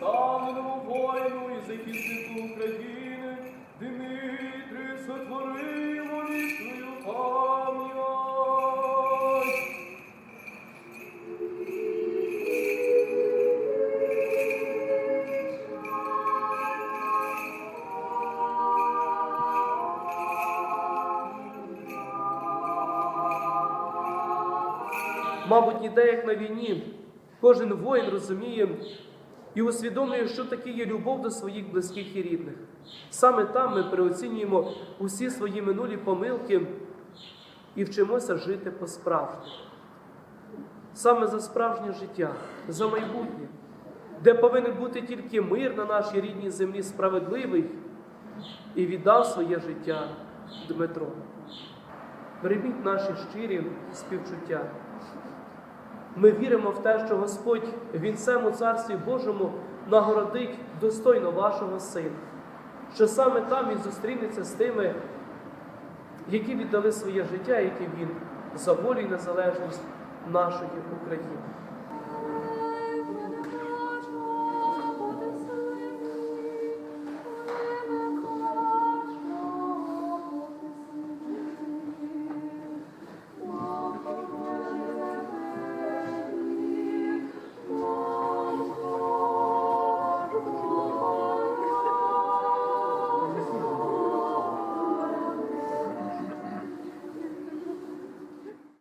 доставленому воїну і захиснику України Дмитрі сотворило вічною пам'ять. Мабуть, ніде як на війні. Кожен воїн розуміє і усвідомлює, що таке є любов до своїх близьких і рідних. Саме там ми переоцінюємо усі свої минулі помилки і вчимося жити по-справжньому. Саме за справжнє життя, за майбутнє, де повинен бути тільки мир на нашій рідній землі справедливий, і віддав своє життя Дмитро. Прийміть наші щирі співчуття. Ми віримо в те, що Господь вінцем у Царстві Божому нагородить достойно вашого сина, що саме там він зустрінеться з тими, які віддали своє життя, які він за волю і незалежність нашої України.